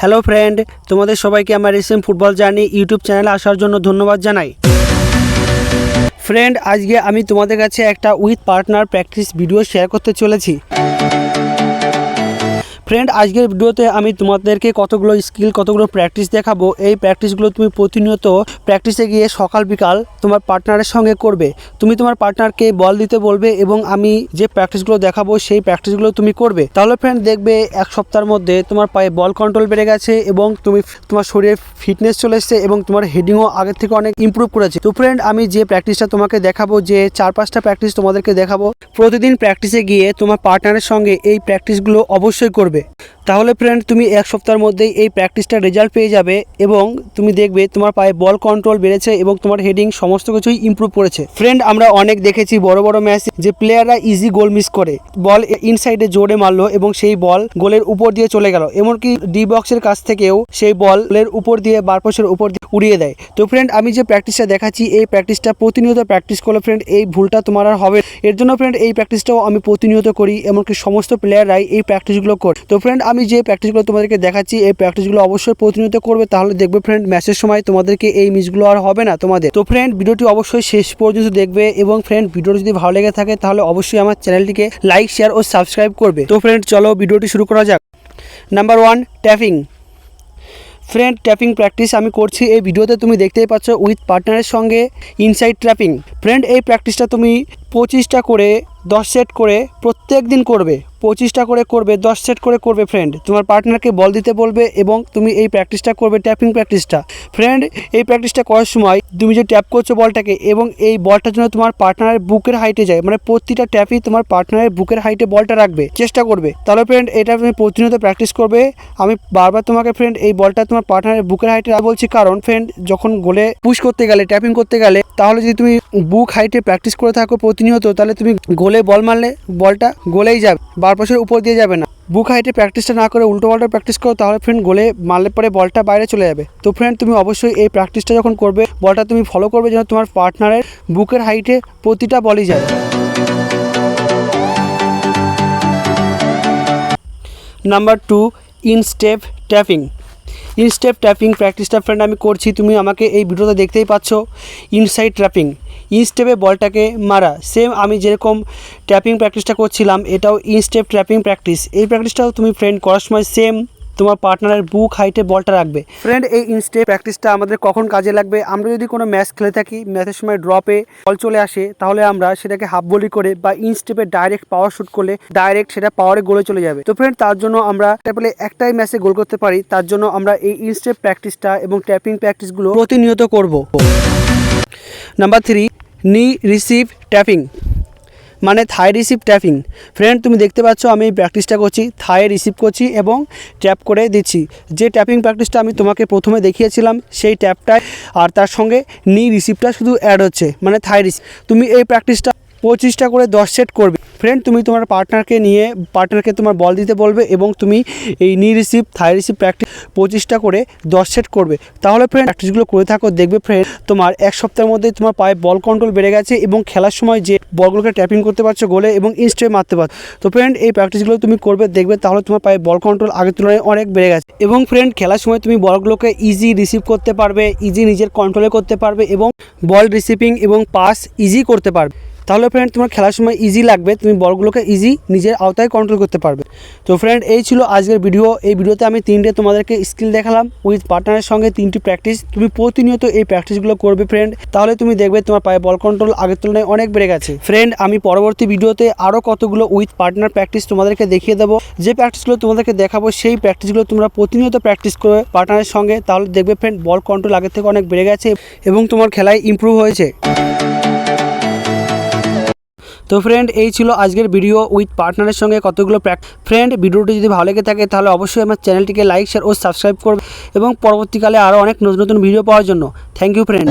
Hello friend, তোমাদের সবাইকে আমার এসএম ফুটবল জার্নি ইউটিউব চ্যানেলে আসার জন্য ধন্যবাদ জানাই। ফ্রেন্ড, আজকে আমি তোমাদের কাছে একটা with partner practice video share করতে চলেছি। ফ্রেন্ড আজকের ভিডিওতে আমি তোমাদেরকে কতগুলো স্কিল কতগুলো প্র্যাকটিস দেখাবো। এই প্র্যাকটিসগুলো তুমি প্রতিনিয়ত প্র্যাকটিসে গিয়ে সকাল, বিকাল তোমার পার্টনারের সঙ্গে করবে। তুমি তোমার পার্টনারকে বল দিতে বলবে এবং আমি যে প্র্যাকটিসগুলো দেখাবো, সেই প্র্যাকটিসগুলো তুমি করবে। তাহলে ফ্রেন্ড দেখবে এক সপ্তাহের মধ্যে তোমার পায়ে বল কন্ট্রোল বেড়ে গেছে এবং তুমি তোমার শরীরে ফিটনেস চলে এসছে এবং তোমার হেডিংও আগের থেকে অনেক ইমপ্রুভ করেছে। তো ফ্রেন্ড আমি যে প্র্যাকটিসটা তোমাকে দেখাবো, যে চার, পাঁচটা প্র্যাকটিস তোমাদেরকে দেখাবো, প্রতিদিন প্র্যাকটিসে গিয়ে তোমার পার্টনারের সঙ্গে এই প্র্যাকটিসগুলো অবশ্যই করবে। vuelve তাহলে ফ্রেন্ড তুমি এক সপ্তাহের মধ্যেই এই প্র্যাকটিসটা রেজাল্ট পেয়ে যাবে এবং তুমি দেখবে তোমার পায়ে বল কন্ট্রোল বেড়েছে এবং তোমার হেডিং সমস্ত কিছুই ইমপ্রুভ করেছে। ফ্রেন্ড আমরা অনেক দেখেছি বড় বড় ম্যাচ যে প্লেয়াররা ইজি গোল মিস করে। বল ইনসাইডে জোরে মারলো এবং সেই বল গোলের উপর দিয়ে চলে গেল। এমনকি ডি বক্সের কাছ থেকেও সেই বলের উপর দিয়ে বারপোষের উপর দিয়ে উড়িয়ে দেয়। তো ফ্রেন্ড আমি যে প্র্যাকটিসটা দেখাচ্ছি, এই প্র্যাকটিসটা প্রতিনিয়ত প্র্যাকটিস করলে ফ্রেন্ড এই ভুলটা তোমার আর হবে এর জন্য ফ্রেন্ড এই প্র্যাকটিসটাও আমি প্রতিনিয়ত করি, এমনকি সমস্ত প্লেয়াররাই এই প্র্যাকটিসগুলো করে। তো ফ্রেন্ড আমি যে প্র্যাকটিসগুলো তোমাদেরকে দেখাচ্ছি, এই প্র্যাকটিসগুলো অবশ্যই প্রতিনিয়ত করবে। তাহলে দেখবে ফ্রেন্ড ম্যাচের সময় তোমাদেরকে এই মিসগুলো আর হবে না তোমাদের। তো ফ্রেন্ড ভিডিওটি অবশ্যই শেষ পর্যন্ত দেখবে এবং ফ্রেন্ড ভিডিওটি যদি ভালো লেগে থাকে, তাহলে অবশ্যই আমার চ্যানেলটিকে লাইক শেয়ার ও সাবস্ক্রাইব করবে। তো ফ্রেন্ড চলো ভিডিওটি শুরু করা যাক। Number one tapping friend tapping practice আমি করছি। এই ভিডিওতে তুমি দেখতেই পাচ্ছ উইথ পার্টনারের সঙ্গে ইনসাইড ট্র্যাপিং ফ্রেন্ড এই প্র্যাকটিসটা তুমি পঁচিশটা করে দশ সেট করে প্রত্যেক দিন করবে। পঁচিশটা করে করবে, দশ সেট করে করবে ফ্রেন্ড তোমার পার্টনারকে বল দিতে বলবে এবং তুমি এই প্র্যাকটিসটা করবে ট্যাপিং প্র্যাকটিসটা ফ্রেন্ড এই প্র্যাকটিসটা করার সময় তুমি যে ট্যাপ করছ বলটাকে এবং এই বলটার জন্য তোমার পার্টনারের বুকের হাইটে যায়। মানে প্রতিটা ট্যাপই তোমার পার্টনারের বুকের হাইটে বলটা রাখবে। চেষ্টা করবে। তাহলে ফ্রেন্ড এটা তুমি প্রতিনিয়ত প্র্যাকটিস করবে। আমি বারবার তোমাকে ফ্রেন্ড এই বলটা তোমার পার্টনারের বুকের হাইটে বলছি। কারণ ফ্রেন্ড যখন গোলে পুশ করতে গেলে ট্যাপিং করতে গেলে, তাহলে যদি তুমি বুক হাইটে প্র্যাকটিস করে থাকো প্রতিনিয়ত, তাহলে তুমি গোলে বল মারলে বলটা গোলেই যাবে বারপাশের উপর দিয়ে যাবে না। বুক হাইটে প্র্যাকটিসটা না করে উল্টো বলটা প্র্যাকটিস করো, তাহলে ফ্রেন্ড গোলে মারলে পরে বলটা বাইরে চলে যাবে। তো ফ্রেন্ড তুমি অবশ্যই এই প্র্যাকটিসটা যখন করবে, বলটা তুমি ফলো করবে যেন তোমার পার্টনারের বুকের হাইটে প্রতিটা বলই যায়। Number two in step tapping in step tapping প্র্যাকটিসটা ফ্রেন্ড আমি করছি, তুমি আমাকে এই ভিডিওতে দেখতেই পাচ্ছ ইনসাইড ট্র্যাপিং ইন স্টেপে বলটাকে মারা। সেম আমি যেরকম ট্র্যাপিং প্র্যাকটিসটা করছিলাম, এটাও ইন স্টেপ ট্র্যাপিং প্র্যাকটিস এই প্র্যাকটিসটাও তুমি ফ্রেন্ড করার সময় সেম তোমার পার্টনারের বুক হাইটে বলটা রাখবে। ফ্রেন্ড এই ইনস্টে প্র্যাকটিসটা আমাদের কখন কাজে লাগবে? আমরা যদি কোনো ম্যাচ খেলে থাকি ম্যাচের সময় ড্রপে বল চলে আসে, তাহলে আমরা সেটাকে হাফ বলি করে বা ইন স্টেপে ডাইরেক্ট পাওয়ার শুট করলে ডাইরেক্ট সেটা পাওয়ারে গোলে চলে যাবে। তো ফ্রেন্ড তার জন্য আমরা পেলে একটাই ম্যাচে গোল করতে পারি, তার জন্য আমরা এই ইনস্টেপ প্র্যাকটিসটা এবং ট্যাপিং প্র্যাকটিসগুলো প্রতিনিয়ত করব। Number three knee receive tapping মানে থাই রিসিভ ট্যাপিং ফ্রেন্ড তুমি দেখতে পাচ্ছ আমি এই প্র্যাকটিসটা করছি থায়ে রিসিভ করছি এবং ট্যাপ করে দিচ্ছি। যে ট্যাপিং প্র্যাকটিসটা আমি তোমাকে প্রথমে দেখিয়েছিলাম, সেই ট্যাপটায় আর তার সঙ্গে নি রিসিভটা শুধু অ্যাড হচ্ছে মানে থাই রিসিভ তুমি এই প্র্যাকটিসটা পঁচিশটা করে দশ সেট করবে। ফ্রেন্ড তুমি তোমার পার্টনারকে নিয়ে পার্টনারকে তোমার বল দিতে বলবে এবং তুমি এই নি রিসিভ থাই রিসিভ প্র্যাকটিস পঁচিশটা করে দশ সেট করবে। তাহলে ফ্রেন্ড প্র্যাকটিসগুলো করে থাকো, দেখবে ফ্রেন্ড তোমার এক সপ্তাহের মধ্যে তোমার পায়ে বল কন্ট্রোল বেড়ে গেছে এবং খেলার সময় যে বলগুলোকে ট্যাপিং করতে পারছ গোলে এবং ইনস্টে মারতে পারছ। তো ফ্রেন্ড এই প্র্যাকটিসগুলো তুমি করবে, দেখবে তাহলে তোমার পায়ে বল কন্ট্রোল আগের তুলনায় অনেক বেড়ে গেছে। এবং ফ্রেন্ড খেলার সময় তুমি বলগুলোকে ইজি রিসিভ করতে পারবে ইজি নিজের কন্ট্রোলে করতে পারবে এবং বল রিসিভিং এবং পাস ইজি করতে পারবে। তাহলে ফ্রেন্ড তোমার খেলার সময় ইজি লাগবে, তুমি বলগুলোকে ইজি নিজের আওতায় কন্ট্রোল করতে পারবে। তো ফ্রেন্ড এই ছিল আজকের ভিডিও এই ভিডিওতে আমি তিনটে তোমাদেরকে স্কিল দেখালাম উইথ পার্টনারের সঙ্গে তিনটি প্র্যাকটিস তুমি প্রতিনিয়ত এই প্র্যাকটিসগুলো করবে ফ্রেন্ড তাহলে তুমি দেখবে তোমার পায়ে বল কন্ট্রোল আগের তুলনায় অনেক বেড়ে গেছে। ফ্রেন্ড আমি পরবর্তী ভিডিওতে আরও কতগুলো উইথ পার্টনার প্র্যাকটিস তোমাদেরকে দেখিয়ে দেবো। যে প্র্যাকটিসগুলো তোমাদেরকে দেখাবো, সেই প্র্যাকটিসগুলো তোমরা প্রতিনিয়ত প্র্যাকটিস করবে পার্টনারের সঙ্গে। তাহলে দেখবে ফ্রেন্ড বল কন্ট্রোল আগের থেকে অনেক বেড়ে গেছে এবং তোমার খেলায় ইমপ্রুভ হয়েছে। তো ফ্রেন্ড এই ছিল আজকের ভিডিও উইথ পার্টনারের সঙ্গে কতগুলো প্র্যাক ফ্রেন্ড ভিডিওটি যদি ভালো লেগে থাকে তাহলে অবশ্যই আমার চ্যানেলটিকে লাইক শেয়ার ও সাবস্ক্রাইব করবে এবং পরবর্তীকালে আরও অনেক নতুন নতুন ভিডিও পাওয়ার জন্য। Thank you friend